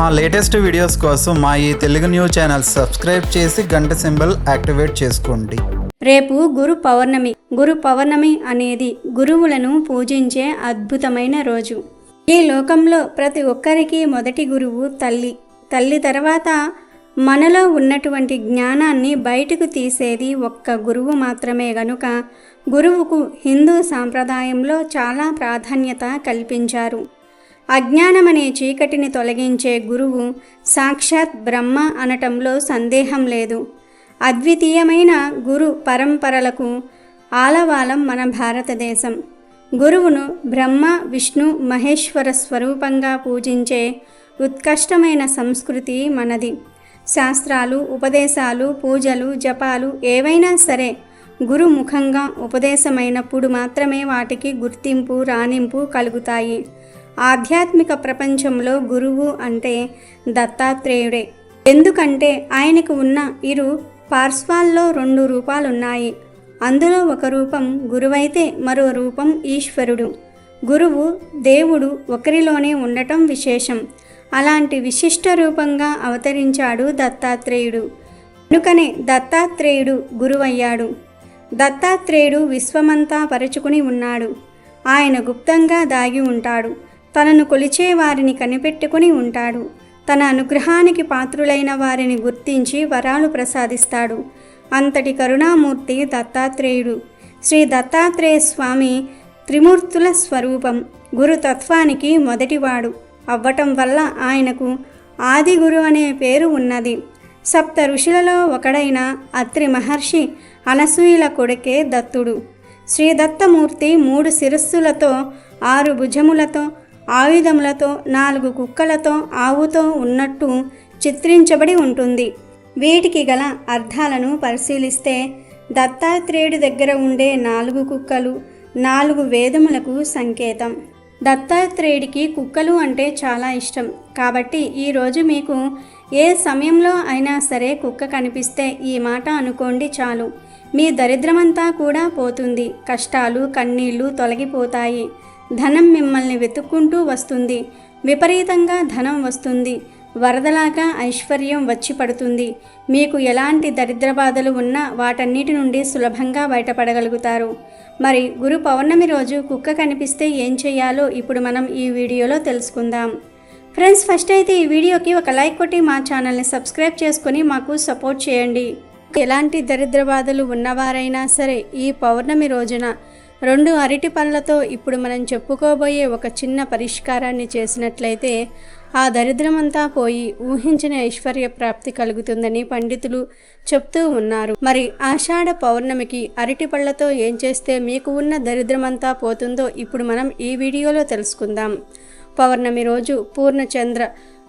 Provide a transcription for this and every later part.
మా latest videos కోసం మా ఈ తెలుగు న్యూస్ ఛానల్ సబ్స్క్రైబ్ చేసి గంట సింబల్ యాక్టివేట్ చేసుకోండి. రేపు గురు పౌర్ణమి. గురు పౌర్ణమి అనేది గురువులను పూజించే అద్భుతమైన రోజు. ఈ లోకంలో ప్రతి ఒక్కరికి మొదటి గురువు తల్లి. తల్లి తర్వాత మనలో ఉన్నటువంటి జ్ఞానాన్ని బయటకు తీసేది ఒక్క గురువు మాత్రమే గనుక గురువుకు హిందూ సాంప్రదాయంలో చాలా ప్రాధాన్యత కల్పించారు. అజ్ఞానమనే చీకటిని తొలగించే గురువు సాక్షాత్ బ్రహ్మ అనటంలో సందేహం లేదు. అద్వితీయమైన గురు పరంపరలకు ఆలవాలం మన భారతదేశం. గురువును బ్రహ్మ విష్ణు మహేశ్వర స్వరూపంగా పూజించే ఉత్కష్టమైన సంస్కృతి మనది. శాస్త్రాలు ఉపదేశాలు పూజలు జపాలు ఏవైనా సరే గురు ముఖంగా ఉపదేశమైనప్పుడు మాత్రమే వాటికి గుర్తింపు రాణింపు కలుగుతాయి. ఆధ్యాత్మిక ప్రపంచంలో గురువు అంటే దత్తాత్రేయుడే. ఎందుకంటే ఆయనకు ఉన్న ఇరు పార్శ్వాల్లో రెండు రూపాలున్నాయి. అందులో ఒక రూపం గురువైతే మరో రూపం ఈశ్వరుడు. గురువు దేవుడు ఒకరిలోనే ఉండటం విశేషం. అలాంటి విశిష్ట రూపంగా అవతరించాడు దత్తాత్రేయుడు. కనుకనే దత్తాత్రేయుడు గురువయ్యాడు. దత్తాత్రేయుడు విశ్వమంతా పరుచుకుని ఉన్నాడు. ఆయన గుప్తంగా దాగి ఉంటాడు. తనను కొలిచే వారిని కనిపెట్టుకుని ఉంటాడు. తన అనుగ్రహానికి పాత్రులైన వారిని గుర్తించి వరాలు ప్రసాదిస్తాడు. అంతటి కరుణామూర్తి దత్తాత్రేయుడు. శ్రీ దత్తాత్రేయ స్వామి త్రిమూర్తుల స్వరూపం గురుతత్వానికి మొదటివాడు. అవ్వటం వల్ల ఆయనకు ఆది గురు అనే పేరు ఉన్నది. సప్త ఋషులలో ఒకడైన అత్రి మహర్షి అనసూయుల కొడుకే దత్తుడు. శ్రీ దత్తమూర్తి మూడు శిరస్సులతో ఆరు భుజములతో ఆయుధములతో నాలుగు కుక్కలతో ఆవుతో ఉన్నట్టు చిత్రించబడి ఉంటుంది. వీటికి గల అర్థాలను పరిశీలిస్తే దత్తాత్రేయుడి దగ్గర ఉండే నాలుగు కుక్కలు నాలుగు వేదములకు సంకేతం. దత్తాత్రేయుడికి కుక్కలు అంటే చాలా ఇష్టం. కాబట్టి ఈరోజు మీకు ఏ సమయంలో అయినా సరే కుక్క కనిపిస్తే ఈ మాట అనుకోండి చాలు. మీ దరిద్రమంతా కూడా పోతుంది. కష్టాలు కన్నీళ్ళు తొలగిపోతాయి. ధనం మిమ్మల్ని వెతుక్కుంటూ వస్తుంది. విపరీతంగా ధనం వస్తుంది. వరదలాగా ఐశ్వర్యం వచ్చి పడుతుంది. మీకు ఎలాంటి దరిద్ర బాధలు ఉన్నా వాటన్నిటి నుండి సులభంగా బయటపడగలుగుతారు. మరి గురు పౌర్ణమి రోజు కుక్క కనిపిస్తే ఏం చేయాలో ఇప్పుడు మనం ఈ వీడియోలో తెలుసుకుందాం. ఫ్రెండ్స్ ఫస్ట్ అయితే ఈ వీడియోకి ఒక లైక్ కొట్టి మా ఛానల్ని సబ్స్క్రైబ్ చేసుకొని మాకు సపోర్ట్ చేయండి. ఎలాంటి దరిద్ర బాధలు ఉన్నవారైనా సరే ఈ పౌర్ణమి రోజున రెండు అరటి పళ్ళతో ఇప్పుడు మనం చెప్పుకోబోయే ఒక చిన్న పరిష్కారాన్ని చేసినట్లయితే ఆ దరిద్రమంతా పోయి ఊహించిన ఐశ్వర్య ప్రాప్తి కలుగుతుందని పండితులు చెప్తూ ఉన్నారు. మరి ఆషాఢ పౌర్ణమికి అరటి పళ్ళతో ఏం చేస్తే మీకు ఉన్న దరిద్రమంతా పోతుందో ఇప్పుడు మనం ఈ వీడియోలో తెలుసుకుందాం. పౌర్ణమి రోజు పూర్ణచంద్ర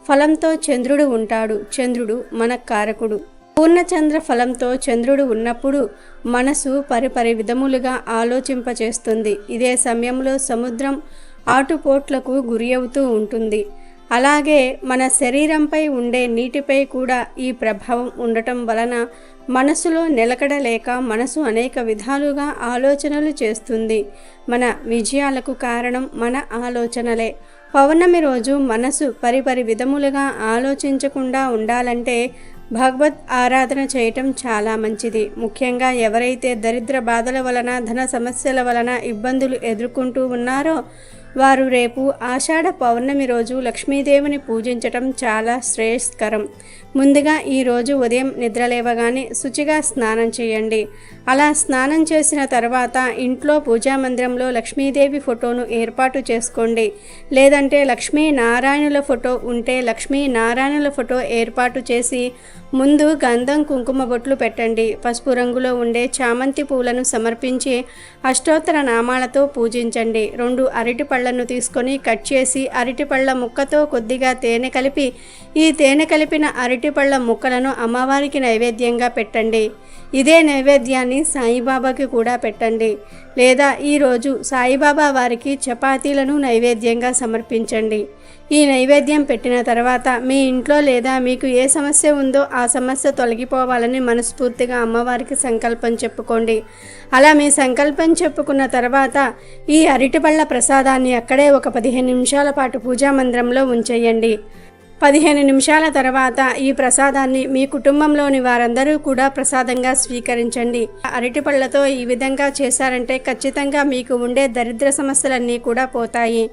ఫలంతో చంద్రుడు ఉంటాడు. చంద్రుడు మన కారకుడు. పూర్ణచంద్ర ఫలంతో చంద్రుడు ఉన్నప్పుడు మనసు పరిపరి విధములుగా ఆలోచింపచేస్తుంది. ఇదే సమయంలో సముద్రం ఆటుపోట్లకు గురి అవుతూ ఉంటుంది. అలాగే మన శరీరంపై ఉండే నీటిపై కూడా ఈ ప్రభావం ఉండటం వలన మనసులో నిలకడ లేక మనసు అనేక విధాలుగా ఆలోచనలు చేస్తుంది. మన విజయాలకు కారణం మన ఆలోచనలే. పౌర్ణమి రోజు మనసు పరిపరి విధములుగా ఆలోచించకుండా ఉండాలంటే భగవత్ ఆరాధన చేయటం చాలా మంచిది. ముఖ్యంగా ఎవరైతే దరిద్ర బాధల వలన ధన సమస్యల వలన ఇబ్బందులు ఎదుర్కొంటూ ఉన్నారో వారు రేపు ఆషాఢ పౌర్ణమి రోజు లక్ష్మీదేవిని పూజించటం చాలా శ్రేయస్కరం. ముందుగా ఈరోజు ఉదయం నిద్రలేవగానే శుచిగా స్నానం చేయండి. అలా స్నానం చేసిన తర్వాత ఇంట్లో పూజా మందిరంలో లక్ష్మీదేవి ఫోటోను ఏర్పాటు చేసుకోండి. లేదంటే లక్ష్మీ నారాయణుల ఫోటో ఉంటే లక్ష్మీ నారాయణుల ఫోటో ఏర్పాటు చేసి ముందు గంధం కుంకుమ బొట్లు పెట్టండి. పసుపు రంగులో ఉండే చామంతి పూలను సమర్పించి అష్టోత్తర నామాలతో పూజించండి. రెండు అరటి పళ్ళను తీసుకొని కట్ చేసి అరటి పళ్ళ ముక్కతో కొద్దిగా తేనె కలిపి ఈ తేనె కలిపిన అరటి పళ్ళ ముక్కలను అమ్మవారికి నైవేద్యంగా పెట్టండి. ఇదే నైవేద్యాన్ని సాయిబాబాకి కూడా పెట్టండి. లేదా ఈరోజు సాయిబాబా వారికి చపాతీలను నైవేద్యంగా సమర్పించండి. ఈ నైవేద్యం పెట్టిన తర్వాత మీ ఇంట్లో లేదా మీకు ఏ సమస్య ఉందో ఆ సమస్య తొలగిపోవాలని మనస్ఫూర్తిగా అమ్మవారికి సంకల్పం చెప్పుకోండి. అలా మీ సంకల్పం చెప్పుకున్న తర్వాత ఈ అరటిపళ్ళ ప్రసాదాన్ని అక్కడే ఒక పదిహేను నిమిషాల పాటు పూజా మందిరంలో ఉంచేయండి. పదిహేను నిమిషాల తర్వాత ఈ ప్రసాదాన్ని మీ కుటుంబంలోని వారందరూ కూడా ప్రసాదంగా స్వీకరించండి. అరటిపళ్ళతో ఈ విధంగా చేశారంటే ఖచ్చితంగా మీకు ఉండే దరిద్ర సమస్యలన్నీ కూడా పోతాయి.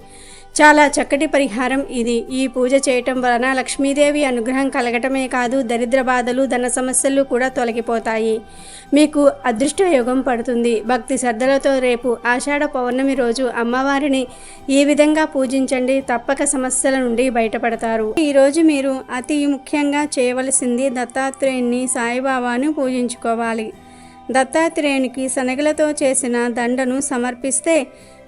చాలా చక్కటి పరిహారం ఇది. ఈ పూజ చేయటం వలన లక్ష్మీదేవి అనుగ్రహం కలగటమే కాదు దరిద్ర బాధలు ధన సమస్యలు కూడా తొలగిపోతాయి. మీకు అదృష్ట యోగం పడుతుంది. భక్తి శ్రద్ధలతో రేపు ఆషాఢ పౌర్ణమి రోజు అమ్మవారిని ఈ విధంగా పూజించండి. తప్పక సమస్యల నుండి బయటపడతారు. ఈరోజు మీరు అతి ముఖ్యంగా చేయవలసింది దత్తాత్రేయుని సాయిబాబాను పూజించుకోవాలి. దత్తాత్రేయునికి శనగలతో చేసిన దండను సమర్పిస్తే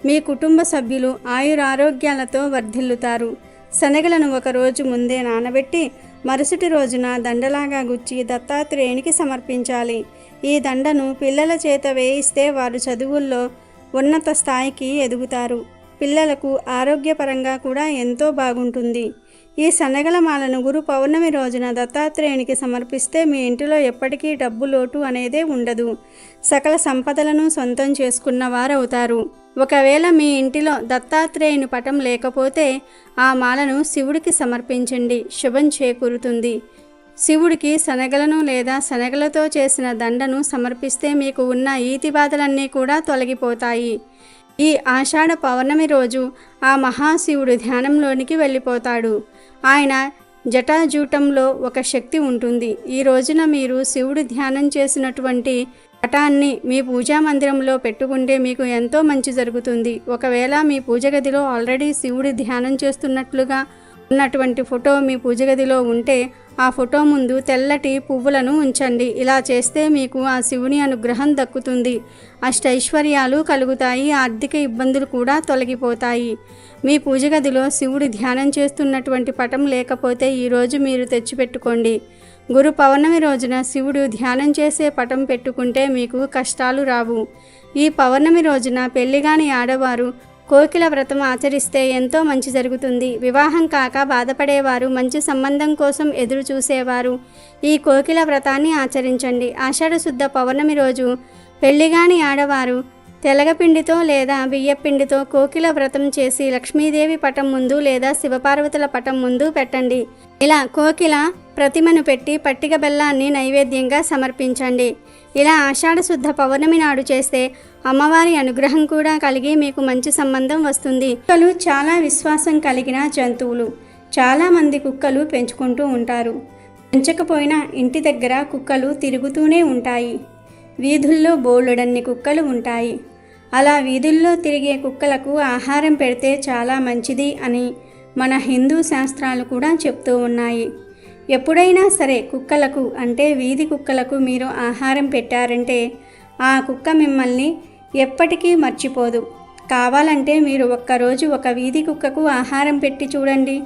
మీ కుటుంబ సభ్యులు ఆయురారోగ్యాలతో వర్ధిల్లుతారు. శనగలను ఒక రోజు ముందే నానబెట్టి మరుసటి రోజున దండలాగా గుచ్చి దత్తాత్రేయునికి సమర్పించాలి. ఈ దండను పిల్లల చేత వేయిస్తే వారు చదువుల్లో ఉన్నత స్థాయికి ఎదుగుతారు. పిల్లలకు ఆరోగ్యపరంగా కూడా ఎంతో బాగుంటుంది. ఈ శనగల మాలను గురు పౌర్ణమి రోజున దత్తాత్రేయునికి సమర్పిస్తే మీ ఇంటిలో ఎప్పటికీ డబ్బు లోటు అనేదే ఉండదు. సకల సంపదలను సొంతం చేసుకున్న వారవుతారు. ఒకవేళ మీ ఇంటిలో దత్తాత్రేయుని పటం లేకపోతే ఆ మాలను శివుడికి సమర్పించండి. శుభం చేకూరుతుంది. శివుడికి శనగలను లేదా శనగలతో చేసిన దండను సమర్పిస్తే మీకు ఉన్న ఈతి బాధలన్నీ కూడా తొలగిపోతాయి. ఈ ఆషాఢ పౌర్ణమి రోజు ఆ మహాశివుడు ధ్యానంలోనికి వెళ్ళిపోతాడు. ఆయన జటాజూటంలో ఒక శక్తి ఉంటుంది. ఈ రోజున మీరు శివుడు ధ్యానం చేసినటువంటి పటాన్ని మీ పూజా మందిరంలో పెట్టుకుంటే మీకు ఎంతో మంచి జరుగుతుంది. ఒకవేళ మీ పూజ గదిలో ఆల్రెడీ శివుడి ధ్యానం చేస్తున్నట్లుగా ఉన్నటువంటి ఫోటో మీ పూజ గదిలో ఉంటే ఆ ఫోటో ముందు తెల్లటి పువ్వులను ఉంచండి. ఇలా చేస్తే మీకు ఆ శివుని అనుగ్రహం దక్కుతుంది. అష్టైశ్వర్యాలు కలుగుతాయి ఆర్థిక ఇబ్బందులు కూడా తొలగిపోతాయి. మీ పూజ గదిలో శివుడు ధ్యానం చేస్తున్నటువంటి పటం లేకపోతే ఈరోజు మీరు తెచ్చిపెట్టుకోండి. గురు పౌర్ణమి రోజున శివుడు ధ్యానం చేసే పటం పెట్టుకుంటే మీకు కష్టాలు రావు. ఈ పౌర్ణమి రోజున పెళ్ళిగాని ఆడవారు కోకిల వ్రతం ఆచరిస్తే ఎంతో మంచి జరుగుతుంది. వివాహం కాక బాధపడేవారు మంచి సంబంధం కోసం ఎదురు చూసేవారు. ఈ కోకిల వ్రతాన్ని ఆచరించండి. ఆషాఢశుద్ధ పౌర్ణమి రోజు పెళ్ళిగాని ఆడవారు తెలగపిండితో లేదా బియ్యపిండితో కోకిల వ్రతం చేసి లక్ష్మీదేవి పటం ముందు లేదా శివపార్వతుల పటం ముందు పెట్టండి. ఇలా కోకిల ప్రతిమను పెట్టి పట్టిక బెల్లాన్ని నైవేద్యంగా సమర్పించండి. ఇలా ఆషాఢ శుద్ధ పౌర్ణమి నాడు చేస్తే అమ్మవారి అనుగ్రహం కూడా కలిగి మీకు మంచి సంబంధం వస్తుంది. కుక్కలు చాలా విశ్వాసం కలిగిన జంతువులు. చాలామంది కుక్కలు పెంచుకుంటూ ఉంటారు. పెంచకపోయినా ఇంటి దగ్గర కుక్కలు తిరుగుతూనే ఉంటాయి. వీధుల్లో బోలెడన్ని కుక్కలు ఉంటాయి. అలా వీధుల్లో తిరిగే కుక్కలకు ఆహారం పెడితే చాలా మంచిది అని మన హిందూ శాస్త్రాలు కూడా చెప్తూ ఉన్నాయి. ఎప్పుడైనా సరే కుక్కలకు అంటే వీధి కుక్కలకు మీరు ఆహారం పెట్టారంటే ఆ కుక్క మిమ్మల్ని ఎప్పటికీ మర్చిపోదు. కావాలంటే మీరు ఒక్కరోజు ఒక వీధి కుక్కకు ఆహారం పెట్టి చూడండి.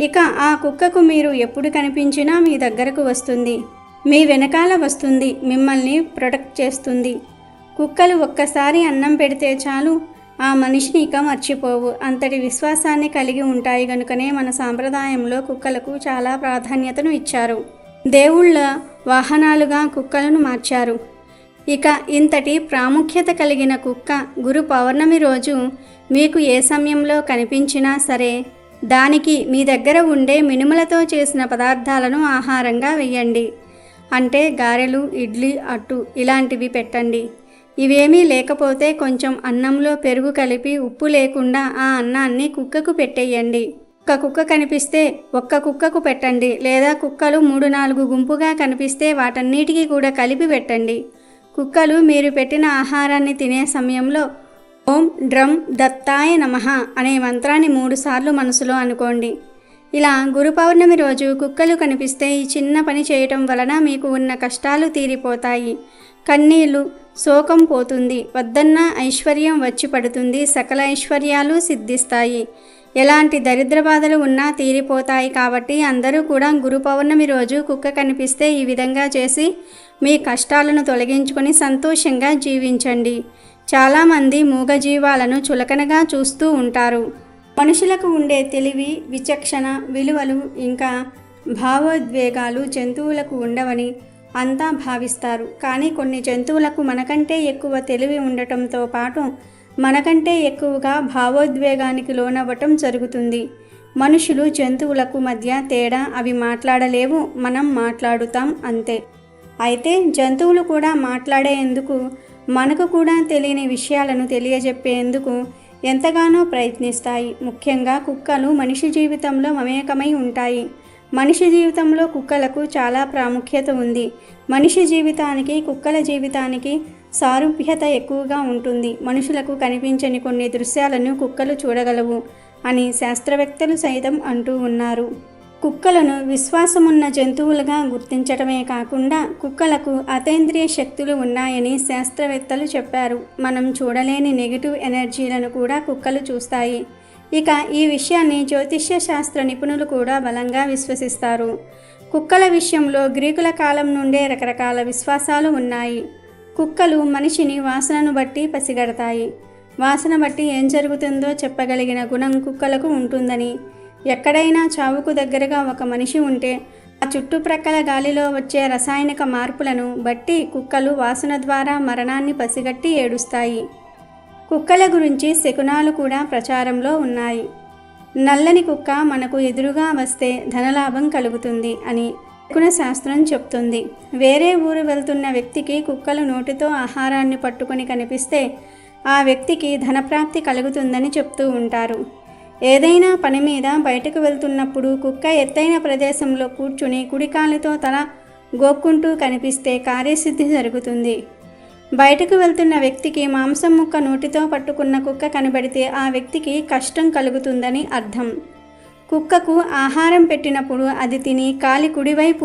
ఇక ఆ కుక్కకు మీరు ఎప్పుడు కనిపించినా మీ దగ్గరకు వస్తుంది. మీ వెనకాల వస్తుంది మిమ్మల్ని ప్రొటెక్ట్ చేస్తుంది. కుక్కలు ఒక్కసారి అన్నం పెడితే చాలు ఆ మనిషిని ఇక మర్చిపోవు. అంతటి విశ్వాసాన్ని కలిగి ఉంటాయి గనుకనే మన సాంప్రదాయంలో కుక్కలకు చాలా ప్రాధాన్యతను ఇచ్చారు. దేవుళ్ళ వాహనాలుగా కుక్కలను మార్చారు. ఇక ఇంతటి ప్రాముఖ్యత కలిగిన కుక్క గురు పౌర్ణమి రోజు మీకు ఏ సమయంలో కనిపించినా సరే దానికి మీ దగ్గర ఉండే మినుములతో చేసిన పదార్థాలను ఆహారంగా వేయండి అంటే గారెలు ఇడ్లీ అట్టు ఇలాంటివి పెట్టండి. ఇవేమీ లేకపోతే కొంచెం అన్నంలో పెరుగు కలిపి ఉప్పు లేకుండా ఆ అన్నాన్ని కుక్కకు పెట్టేయండి. ఒక కుక్క కనిపిస్తే ఒక్క కుక్కకు పెట్టండి. లేదా కుక్కలు మూడు నాలుగు గుంపుగా కనిపిస్తే వాటన్నిటికీ కూడా కలిపి పెట్టండి. కుక్కలు మీరు పెట్టిన ఆహారాన్ని తినే సమయంలో ఓం డ్రమ్ దత్తాయ నమః అనే మంత్రాన్ని మూడుసార్లు మనసులో అనుకోండి. ఇలా గురు పౌర్ణమి రోజు కుక్కలు కనిపిస్తే ఈ చిన్న పని చేయటం వలన మీకు ఉన్న కష్టాలు తీరిపోతాయి. కన్నీళ్ళు శోకం పోతుంది. వద్దన్న ఐశ్వర్యం వచ్చి పడుతుంది. సకల ఐశ్వర్యాలు సిద్ధిస్తాయి. ఎలాంటి దరిద్ర బాధలు ఉన్నా తీరిపోతాయి కాబట్టి అందరూ కూడా గురు పౌర్ణమి రోజు కుక్క కనిపిస్తే ఈ విధంగా చేసి మీ కష్టాలను తొలగించుకొని సంతోషంగా జీవించండి. చాలామంది మూగజీవాలను చులకనగా చూస్తూ ఉంటారు. మనుషులకు ఉండే తెలివి విచక్షణ విలువలు ఇంకా భావోద్వేగాలు జంతువులకు ఉండవని అంతా భావిస్తారు. కానీ కొన్ని జంతువులకు మనకంటే ఎక్కువ తెలివి ఉండటంతో పాటు మనకంటే ఎక్కువగా భావోద్వేగానికి లోనవ్వటం జరుగుతుంది. మనుషులు జంతువులకు మధ్య తేడా అవి మాట్లాడలేవు మనం మాట్లాడుతాం అంతే. అయితే జంతువులు కూడా మాట్లాడేందుకు మనకు కూడా తెలియని విషయాలను తెలియజెప్పేందుకు ఎంతగానో ప్రయత్నిస్తాయి. ముఖ్యంగా కుక్కలు మనిషి జీవితంలో మమేకమై ఉంటాయి. మనిషి జీవితంలో కుక్కలకు చాలా ప్రాముఖ్యత ఉంది. మనిషి జీవితానికి కుక్కల జీవితానికి సారూప్యత ఎక్కువగా ఉంటుంది. మనుషులకు కనిపించని కొన్ని దృశ్యాలను కుక్కలు చూడగలవు అని శాస్త్రవేత్తలు సైతం అంటూ ఉన్నారు. కుక్కలను విశ్వాసమున్న జంతువులుగా గుర్తించడమే కాకుండా కుక్కలకు అతేంద్రియ శక్తులు ఉన్నాయని శాస్త్రవేత్తలు చెప్పారు. మనం చూడలేని నెగిటివ్ ఎనర్జీలను కూడా కుక్కలు చూస్తాయి. ఇక ఈ విషయాన్ని జ్యోతిష్య శాస్త్ర నిపుణులు కూడా బలంగా విశ్వసిస్తారు. కుక్కల విషయంలో గ్రీకుల కాలం నుండే రకరకాల విశ్వాసాలు ఉన్నాయి. కుక్కలు మనిషిని వాసనను బట్టి పసిగడతాయి. వాసన బట్టి ఏం జరుగుతుందో చెప్పగలిగిన గుణం కుక్కలకు ఉంటుందని. ఎక్కడైనా చావుకు దగ్గరగా ఒక మనిషి ఉంటే ఆ చుట్టుప్రక్కల గాలిలో వచ్చే రసాయనిక మార్పులను బట్టి కుక్కలు వాసన ద్వారా మరణాన్ని పసిగట్టి ఏడుస్తాయి. కుక్కల గురించి శకునాలు కూడా ప్రచారంలో ఉన్నాయి. నల్లని కుక్క మనకు ఎదురుగా వస్తే ధనలాభం కలుగుతుంది అని శకున శాస్త్రం చెప్తుంది. వేరే ఊరు వెళ్తున్న వ్యక్తికి కుక్కలు నోటితో ఆహారాన్ని పట్టుకొని కనిపిస్తే ఆ వ్యక్తికి ధనప్రాప్తి కలుగుతుందని చెప్తూ ఉంటారు. ఏదైనా పని మీద బయటకు వెళ్తున్నప్పుడు కుక్క ఎత్తైన ప్రదేశంలో కూర్చుని కుడికాలతో తల గోక్కుంటూ కనిపిస్తే కార్యసిద్ధి జరుగుతుంది. బయటకు వెళ్తున్న వ్యక్తికి మాంసం ముక్క నోటితో పట్టుకున్న కుక్క కనబడితే ఆ వ్యక్తికి కష్టం కలుగుతుందని అర్థం. కుక్కకు ఆహారం పెట్టినప్పుడు అది తిని కాలి కుడివైపు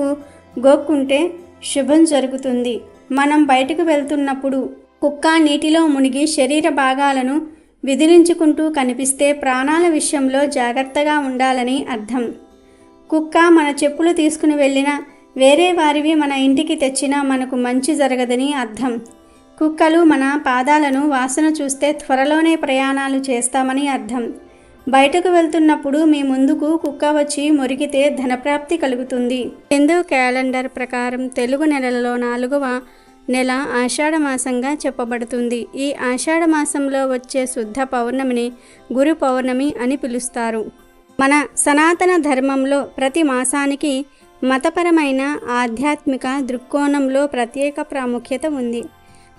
గోక్కుంటే శుభం జరుగుతుంది. మనం బయటకు వెళ్తున్నప్పుడు కుక్క నీటిలో మునిగి శరీర భాగాలను విదిలించుకుంటూ కనిపిస్తే ప్రాణాల విషయంలో జాగ్రత్తగా ఉండాలని అర్థం. కుక్క మన చెప్పులు తీసుకుని వెళ్ళినా వేరే వారివి మన ఇంటికి తెచ్చినా మనకు మంచి జరగదని అర్థం. కుక్కలు మన పాదాలను వాసన చూస్తే త్వరలోనే ప్రయాణాలు చేస్తామని అర్థం. బయటకు వెళ్తున్నప్పుడు మీ ముందుకు కుక్క వచ్చి మురిగితే ధనప్రాప్తి కలుగుతుంది. హిందూ క్యాలెండర్ ప్రకారం తెలుగు నెలలో నాలుగవ నెల ఆషాఢ మాసంగా చెప్పబడుతుంది. ఈ ఆషాఢ మాసంలో వచ్చే శుద్ధ పౌర్ణమిని గురు పౌర్ణమి అని పిలుస్తారు. మన సనాతన ధర్మంలో ప్రతి మాసానికి మతపరమైన ఆధ్యాత్మిక దృక్కోణంలో ప్రత్యేక ప్రాముఖ్యత ఉంది.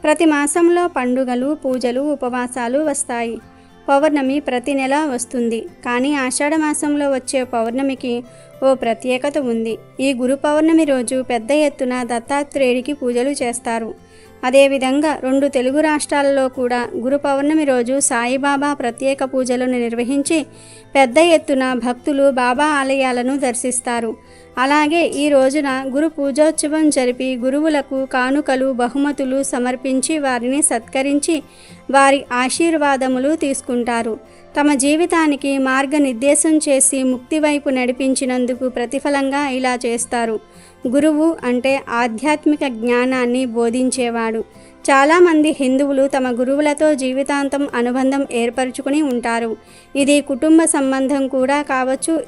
ప్రతి మాసంలో పండుగలు పూజలు ఉపవాసాలు వస్తాయి. పౌర్ణమి ప్రతి నెల వస్తుంది. కానీ ఆషాఢ మాసంలో వచ్చే పౌర్ణమికి ఓ ప్రత్యేకత ఉంది. ఈ గురు పౌర్ణమి రోజు పెద్ద ఎత్తున దత్తాత్రేయుడికి పూజలు చేస్తారు. అదేవిధంగా రెండు తెలుగు రాష్ట్రాలలో కూడా గురు పౌర్ణమి రోజు సాయిబాబా ప్రత్యేక పూజలను నిర్వహించి పెద్ద ఎత్తున భక్తులు బాబా ఆలయాలను దర్శిస్తారు. అలాగే ఈ రోజున గురు పూజోత్సవం జరిపి గురువులకు కానుకలు బహుమతులు సమర్పించి వారిని సత్కరించి వారి ఆశీర్వాదములు తీసుకుంటారు. తమ జీవితానికి మార్గనిర్దేశం చేసి ముక్తి వైపు నడిపించినందుకు ప్రతిఫలంగా ఇలా చేస్తారు. గురువు అంటే ఆధ్యాత్మిక జ్ఞానాన్ని బోధించేవాడు. చాలామంది హిందువులు తమ గురువులతో జీవితాంతం అనుబంధం ఏర్పరచుకుని ఉంటారు. ఇది కుటుంబ సంబంధం కూడా కావచ్చు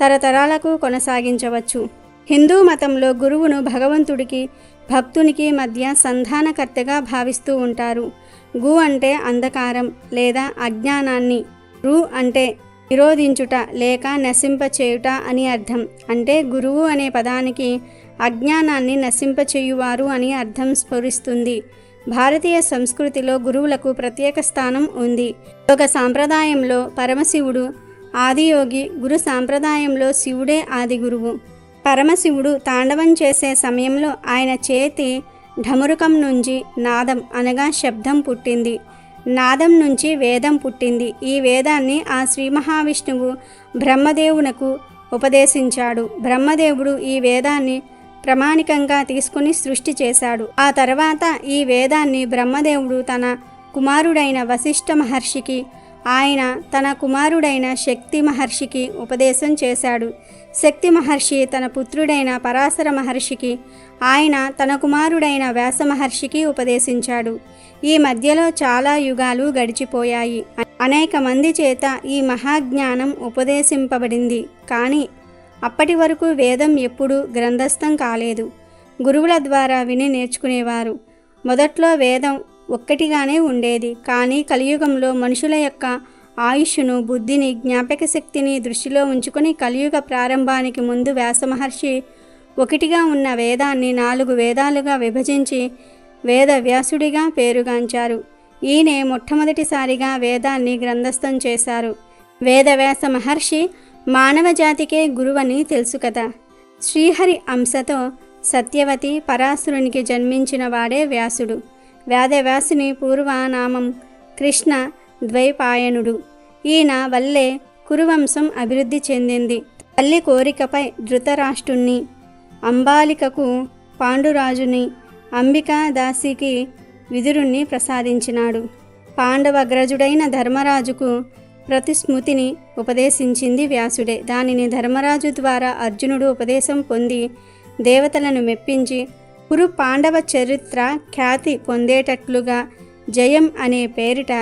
తరతరాలకు కొనసాగించవచ్చు. హిందూ మతంలో గురువును భగవంతుడికి భక్తునికి మధ్య సంధానకర్తగా భావిస్తూ ఉంటారు. గు అంటే అంధకారం లేదా అజ్ఞానాన్ని. రు అంటే నిరోధించుట లేక నశింపచేయుట అని అర్థం. అంటే గురువు అనే పదానికి అజ్ఞానాన్ని నశింపచేయువారు అని అర్థం స్ఫురిస్తుంది. భారతీయ సంస్కృతిలో గురువులకు ప్రత్యేక స్థానం ఉంది. ఒక సాంప్రదాయంలో పరమశివుడు ఆదియోగి గురు సాంప్రదాయంలో శివుడే ఆది గురువు. పరమశివుడు తాండవం చేసే సమయంలో ఆయన చేతి ఢమురుకం నుంచి నాదం అనగా శబ్దం పుట్టింది. నాదం నుంచి వేదం పుట్టింది. ఈ వేదాన్ని ఆ శ్రీ మహావిష్ణువు బ్రహ్మదేవునకు ఉపదేశించాడు. బ్రహ్మదేవుడు ఈ వేదాన్ని ప్రమాణికంగా తీసుకుని సృష్టి చేశాడు. ఆ తర్వాత ఈ వేదాన్ని బ్రహ్మదేవుడు తన కుమారుడైన వశిష్ఠ మహర్షికి ఆయన తన కుమారుడైన శక్తి మహర్షికి ఉపదేశం చేశాడు. శక్తి మహర్షి తన పుత్రుడైన పరాశర మహర్షికి ఆయన తన కుమారుడైన వ్యాస మహర్షికి ఉపదేశించాడు. ఈ మధ్యలో చాలా యుగాలు గడిచిపోయాయి. అనేక మంది చేత ఈ మహాజ్ఞానం ఉపదేశింపబడింది. కానీ అప్పటి వరకు వేదం ఎప్పుడూ గ్రంథస్థం కాలేదు. గురువుల ద్వారా విని నేర్చుకునేవారు. మొదట్లో వేదం ఒక్కటిగానే ఉండేది. కానీ కలియుగంలో మనుషుల యొక్క ఆయుష్ను బుద్ధిని జ్ఞాపక శక్తిని దృష్టిలో ఉంచుకుని కలియుగ ప్రారంభానికి ముందు వ్యాసమహర్షి ఒకటిగా ఉన్న వేదాన్ని నాలుగు వేదాలుగా విభజించి వేద వ్యాసుడిగా పేరుగాంచారు. ఈయనే మొట్టమొదటిసారిగా వేదాన్ని గ్రంథస్థం చేశారు. వేదవ్యాస మహర్షి మానవ జాతికే గురువని తెలుసు కదా. శ్రీహరి అంశతో సత్యవతి పరాశురునికి జన్మించిన వాడే వ్యాసుడు. వేదవ్యాసుని పూర్వనామం కృష్ణ ద్వైపాయనుడు. ఈయన వల్లే కురువంశం అభివృద్ధి చెందింది. తల్లి కోరికపై ధృతరాష్ట్రుణ్ణి అంబాలికకు పాండురాజుని అంబికా దాసికి విదురుణ్ణి ప్రసాదించినాడు. పాండవగ్రజుడైన ధర్మరాజుకు ప్రతిస్మృతిని ఉపదేశించింది వ్యాసుడే. దానిని ధర్మరాజు ద్వారా అర్జునుడు ఉపదేశం పొంది దేవతలను మెప్పించి కురు పాండవ చరిత్ర ఖ్యాతి పొందేటట్లుగా జయం అనే పేరిట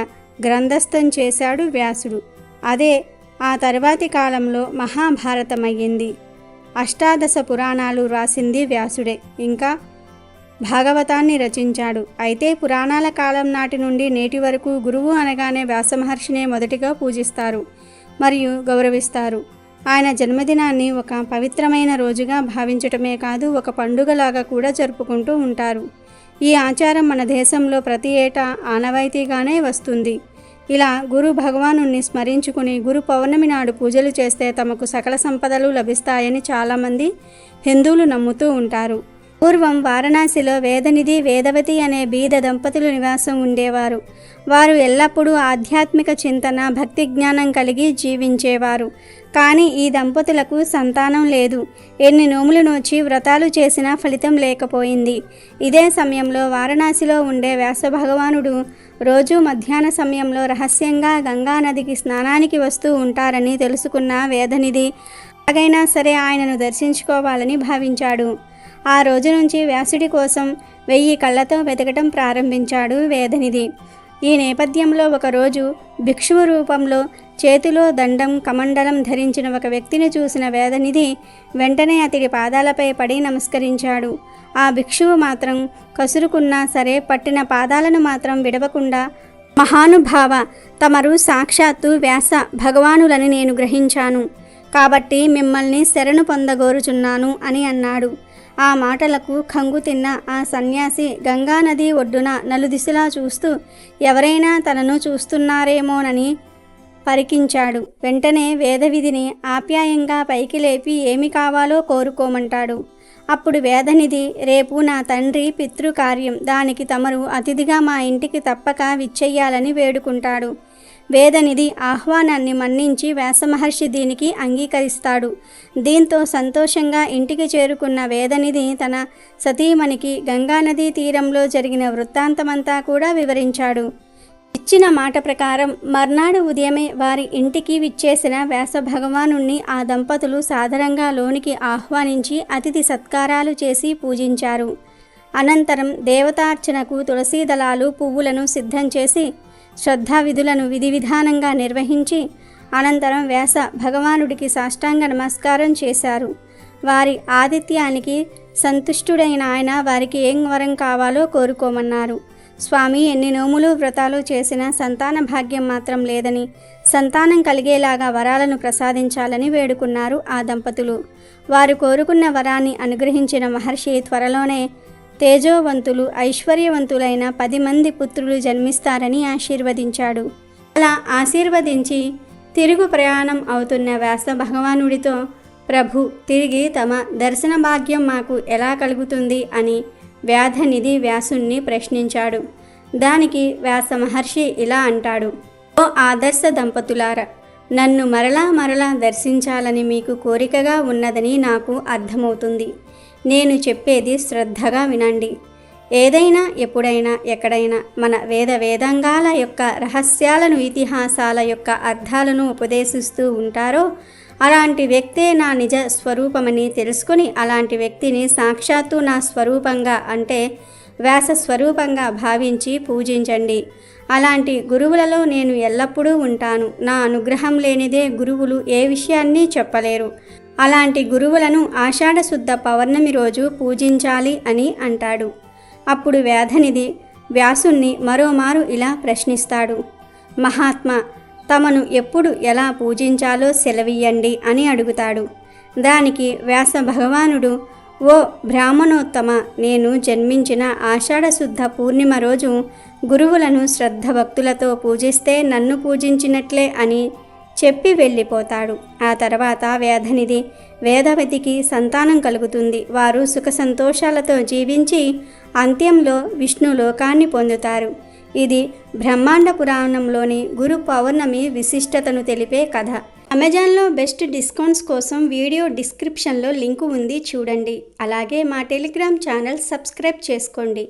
గ్రంథస్థం చేశాడు వ్యాసుడు. అదే ఆ తర్వాతి కాలంలో మహాభారతమయ్యింది. అష్టాదశ పురాణాలు రాసింది వ్యాసుడే. ఇంకా భాగవతాన్ని రచించాడు. అయితే పురాణాల కాలం నాటి నుండి నేటి వరకు గురువు అనగానే వ్యాసమహర్షినే మొదటిగా పూజిస్తారు మరియు గౌరవిస్తారు. ఆయన జన్మదినాన్ని ఒక పవిత్రమైన రోజుగా భావించటమే కాదు ఒక పండుగలాగా కూడా జరుపుకుంటూ ఉంటారు. ఈ ఆచారం మన దేశంలో ప్రతి ఏటా ఆనవాయితీగానే వస్తుంది. ఇలా గురు భగవాను స్మరించుకుని గురు పౌర్ణమి నాడు పూజలు చేస్తే తమకు సకల సంపదలు లభిస్తాయని చాలామంది హిందువులు నమ్ముతూ ఉంటారు. పూర్వం వారణాసిలో వేదనిధి వేదవతి అనే బీద దంపతులు నివాసం ఉండేవారు. వారు ఎల్లప్పుడూ ఆధ్యాత్మిక చింతన భక్తి జ్ఞానం కలిగి జీవించేవారు. కానీ ఈ దంపతులకు సంతానం లేదు. ఎన్ని నోములు నోచి వ్రతాలు చేసినా ఫలితం లేకపోయింది. ఇదే సమయంలో వారణాసిలో ఉండే వ్యాస భగవానుడు రోజు మధ్యాహ్న సమయంలో రహస్యంగా గంగా నదికి స్నానానికి వస్తూ ఉంటారని తెలుసుకున్న వేదనిధి ఎలాగైనా సరే ఆయనను దర్శించుకోవాలని భావించాడు. ఆ రోజు నుంచి వ్యాసుడి కోసం వెయ్యి కళ్ళతో వెతకటం ప్రారంభించాడు వేదనిధి. ఈ నేపథ్యంలో ఒకరోజు భిక్షువు రూపంలో చేతిలో దండం కమండలం ధరించిన ఒక వ్యక్తిని చూసిన వేదనిధి వెంటనే అతడి పాదాలపై పడి నమస్కరించాడు. ఆ భిక్షువు మాత్రం కసురుకున్నా సరే పట్టిన పాదాలను మాత్రం విడవకుండా మహానుభావ తమరు సాక్షాత్తు వ్యాస భగవానులని నేను గ్రహించాను. కాబట్టి మిమ్మల్ని శరణు పొందగోరుచున్నాను అని అన్నాడు. ఆ మాటలకు కంగు తిన్న ఆ సన్యాసి గంగానది ఒడ్డున నలుదిశలా చూస్తూ ఎవరైనా తనను చూస్తున్నారేమోనని పరికించాడు. వెంటనే వేదవిధిని ఆప్యాయంగా పైకి లేపి ఏమి కావాలో కోరుకోమంటాడు. అప్పుడు వేదనిధి రేపు నా తండ్రి పితృకార్యం దానికి తమరు అతిథిగా మా ఇంటికి తప్పక విచ్చెయ్యాలని వేడుకుంటాడు. వేదనిధి ఆహ్వానాన్ని మన్నించి వ్యాసమహర్షి దీనికి అంగీకరిస్తాడు. దీంతో సంతోషంగా ఇంటికి చేరుకున్న వేదనిధి తన సతీమణికి గంగానదీ తీరంలో జరిగిన వృత్తాంతమంతా కూడా వివరించాడు. ఇచ్చిన మాట ప్రకారం మర్నాడు ఉదయమే వారి ఇంటికి విచ్చేసిన వ్యాస భగవానుణ్ణి ఆ దంపతులు సాదరంగా లోనికి ఆహ్వానించి అతిథి సత్కారాలు చేసి పూజించారు. అనంతరం దేవతార్చనకు తులసీ దళాలు పువ్వులను సిద్ధం చేసి శ్రద్ధావిధులను విధి విధానంగా నిర్వహించి అనంతరం వ్యాస భగవానుడికి సాష్టాంగ నమస్కారం చేశారు. వారి ఆతిథ్యానికి సంతుష్టుడైన ఆయన వారికి ఏం వరం కావాలో కోరుకోమన్నారు. స్వామి ఎన్ని నోములు వ్రతాలు చేసినా సంతాన భాగ్యం మాత్రం లేదని సంతానం కలిగేలాగా వరాలను ప్రసాదించాలని వేడుకున్నారు ఆ దంపతులు. వారు కోరుకున్న వరాన్ని అనుగ్రహించిన మహర్షి త్వరలోనే తేజోవంతులు ఐశ్వర్యవంతులైన పది మంది పుత్రులు జన్మిస్తారని ఆశీర్వదించాడు. అలా ఆశీర్వదించి తిరుగు ప్రయాణం అవుతున్న వ్యాస భగవానుడితో ప్రభు తిరిగి తమ దర్శన భాగ్యం మాకు ఎలా కలుగుతుంది? అని వ్యాధనిధి వ్యాసుణ్ణి ప్రశ్నించాడు. దానికి వ్యాస మహర్షి ఇలా అంటాడు ఓ ఆదర్శ దంపతులార నన్ను మరలా మరలా దర్శించాలని మీకు కోరికగా ఉన్నదని నాకు అర్థమవుతుంది. నేను చెప్పేది శ్రద్ధగా వినండి. ఏదైనా ఎప్పుడైనా ఎక్కడైనా మన వేద వేదాంగాల యొక్క రహస్యాలను ఇతిహాసాల యొక్క అర్థాలను ఉపదేశిస్తూ ఉంటారో అలాంటి వ్యక్తే నా నిజ స్వరూపమని తెలుసుకుని అలాంటి వ్యక్తిని సాక్షాత్తు నా స్వరూపంగా అంటే వ్యాస స్వరూపంగా భావించి పూజించండి. అలాంటి గురువులలో నేను ఎల్లప్పుడూ ఉంటాను. నా అనుగ్రహం లేనిదే గురువులు ఏ విషయాన్ని చెప్పలేరు. అలాంటి గురువులను ఆషాఢశుద్ధ పౌర్ణమి రోజు పూజించాలి అని అంటాడు. అప్పుడు వేధనిధి వ్యాసుణ్ణి మరోమారు ఇలా ప్రశ్నిస్తాడు. మహాత్మా తమను ఎప్పుడు ఎలా పూజించాలో సెలవియ్యండి అని అడుగుతాడు. దానికి వ్యాస భగవానుడు ఓ బ్రాహ్మణోత్తమ నేను జన్మించిన ఆషాఢశుద్ధ పూర్ణిమ రోజు గురువులను శ్రద్ధ భక్తులతో పూజిస్తే నన్ను పూజించినట్లే అని చెప్పి వెళ్ళిపోతాడు. ఆ తర్వాత వేదనిధి వేదవతికి సంతానం కలుగుతుంది. వారు సుఖ సంతోషాలతో జీవించి అంత్యంలో విష్ణు లోకాన్ని పొందుతారు. ఇది బ్రహ్మాండ పురాణంలోని గురు పౌర్ణమి విశిష్టతను తెలిపే కథ. అమెజాన్లో బెస్ట్ డిస్కౌంట్స్ కోసం వీడియో డిస్క్రిప్షన్లో లింకు ఉంది చూడండి. అలాగే మా టెలిగ్రామ్ ఛానల్ సబ్స్క్రైబ్ చేసుకోండి.